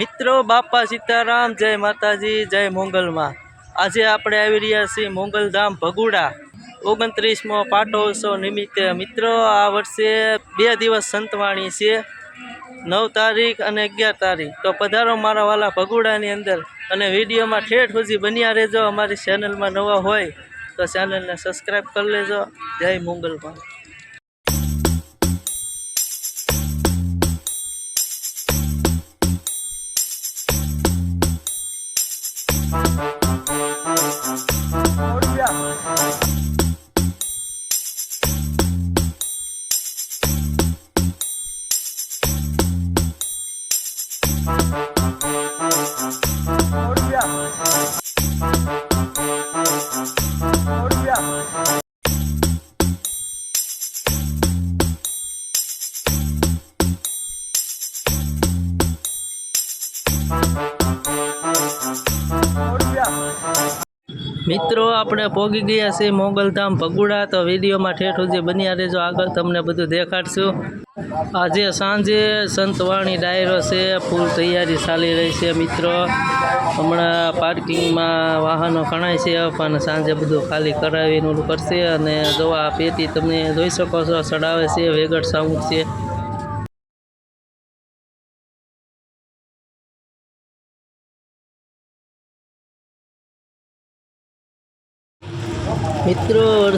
મિત્રો, બાપા સીતારામ, જય માતાજી, જય મોંગલમાં. આજે આપણે આવી રહ્યા છીએ મોંગલધામ ભગુડા. ઓગણત્રીસમો પાટોત્સવ નિમિત્તે મિત્રો, આ વર્ષે બે દિવસ સંતવાણી છે. નવ તારીખ અને અગિયાર તારીખ. તો પધારો મારા વાલા ભગુડાની અંદર અને વિડીયોમાં ઠેઠ સુધી બન્યા રહેજો. અમારી ચેનલમાં નવા હોય તો ચેનલને સબસ્ક્રાઈબ કરી લેજો. જય મોંગલમાં. મિત્રો, આપણે પહોંચી ગયા છીએ મોગલધામ ભગુડા. તો વિડીયોમાં ઠેઠ સુધી બન્યા રહેજો. આગળ તમને બધું દેખાડશું. આજે સાંજે સંતવાણી ડાયરો છે. ફૂલ તૈયારી ચાલી રહી છે, મિત્રો. હમણાં પાર્કિંગમાં વાહનો ખણાય છે. પણ સાંજે બધું ખાલી કરાવીને કરશે. અને દવા પેટી તમે જોઈ શકો છો. ચડાવે છે વેગડ સાઉન્ડ છે.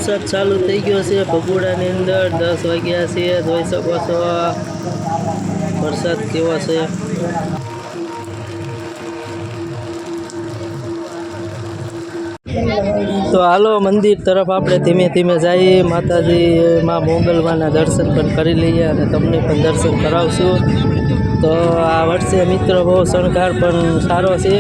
વરસાદ ચાલુ થઈ ગયો છે. ભગોડાની અંદર દસ વાગ્યા છે. જોઈ શકો છો વરસાદ કેવો છે. તો હાલો, મંદિર તરફ આપણે ધીમે ધીમે જઈએ. માતાજીમાં મોગલમાના દર્શન પણ કરી લઈએ અને તમને પણ દર્શન કરાવશું. તો આ વર્ષે મિત્રો બહુ શણગાર પણ સારો છે.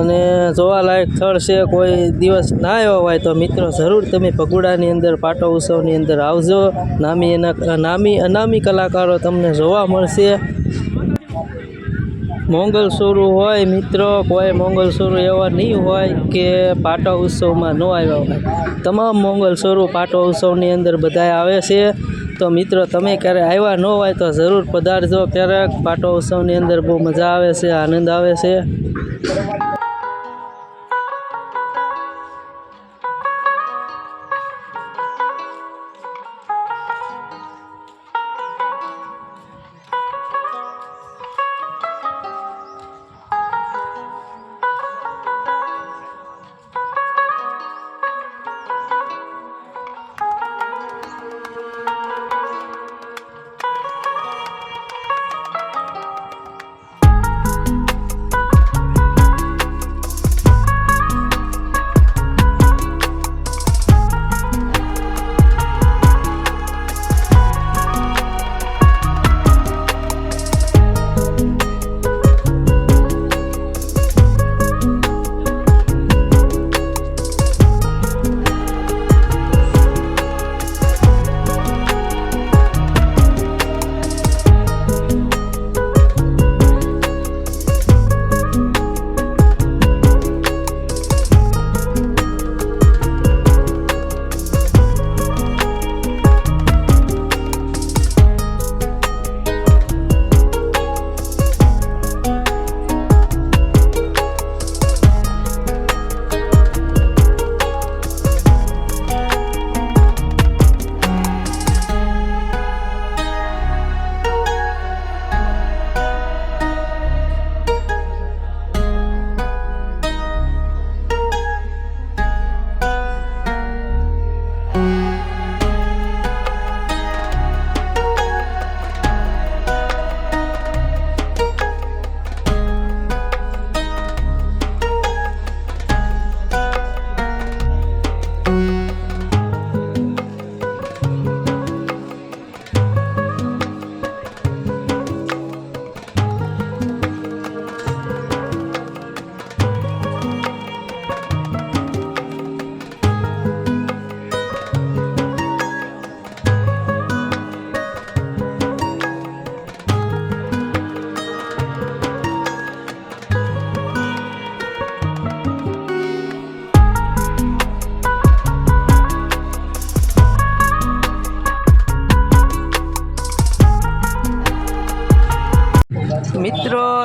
અને જોવાલાયક સ્થળ છે, કોઈ દિવસ ના આવ્યો હોય તો મિત્રો જરૂર તમે ભગુડાની અંદર, પાટો ઉત્સવની અંદર આવજો. નામી એના, નામી, અનામી કલાકારો તમને જોવા મળશે. મોંગલ સોરું હોય મિત્રો, કોઈ મોંગલ સોરું એવા નહીં હોય કે પાટો ઉત્સવમાં ન આવ્યા હોય. તમામ મોંગલ સોરું પાટો ઉત્સવની અંદર બધાય આવે છે. તો મિત્રો, તમે ક્યારે આવ્યા ન હોય તો જરૂર પધારજો. ક્યારેક પાટો ઉત્સવની અંદર બહુ મજા આવે છે, આનંદ આવે છે.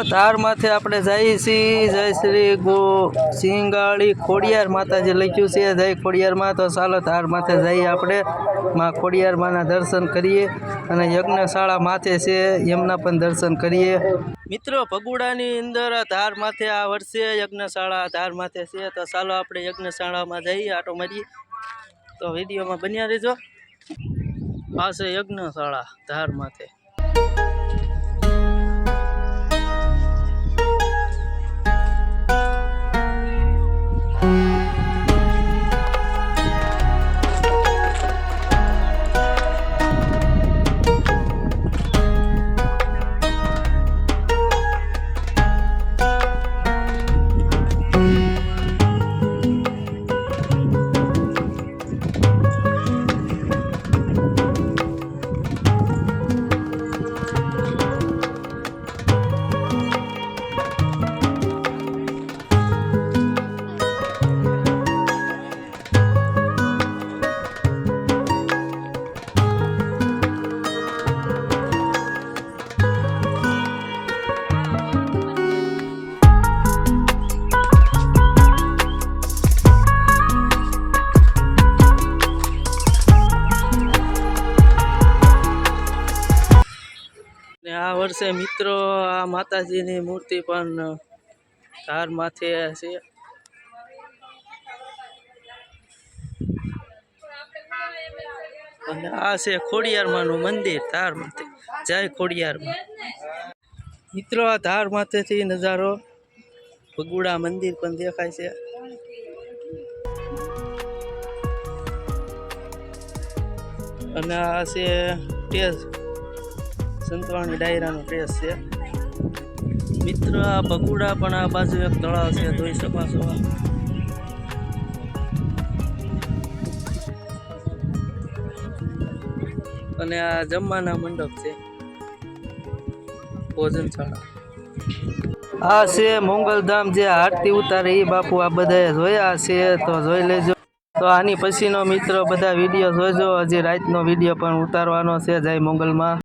ધારમાંથી આપણે જઈએ છીએ. જય શ્રી ગો સિંગાળી ખોડિયાર માતાજી લખ્યું છે. જય ખોડિયારમાં તો ચાલો ધારમાથે જઈએ આપણે. માં ખોડિયારમાંના દર્શન કરીએ અને યજ્ઞશાળા માથે છે. એમના પણ દર્શન કરીએ. મિત્રો, ભગુડાની અંદર ધાર માથે આ વર્ષે યજ્ઞશાળા ધાર માથે છે. તો ચાલો આપણે યજ્ઞશાળામાં જઈએ, આટો મારીએ. તો વિડીયોમાં બન્યા રહેજો. છે યજ્ઞશાળા ધાર માથે આ મિત્રો, આ માતાજીની મૂર્તિ પણ ધાર માથે છે. અને આ છે ખોડિયારમાંનું મંદિર, ધાર માથે. જય ખોડિયારમાં. મિત્રો, આ ધાર માથેથી નજારો ભગુડા મંદિર પણ દેખાય છે. અને આ છે ટેસ્ટ સંતવાણી ડાયરાનો પ્રેસ છે. મિત્ર, આ બગુડા પણ આ બાજુ એક તળાવ છે, ધોઈ શકો અને આ જમવાના મંડપ છે. ભોજનશાળા. આ છે મોંગલધામ જે આરતી ઉતારે એ બાપુ આ બધાએ જોયા છે, તો જોઈ લેજો. તો આની પછીનો મિત્રો, બધા વીડિયો જોજો. હજી રાતનો વીડિયો પણ ઉતારવાનો છે, જય મોંગલમાં.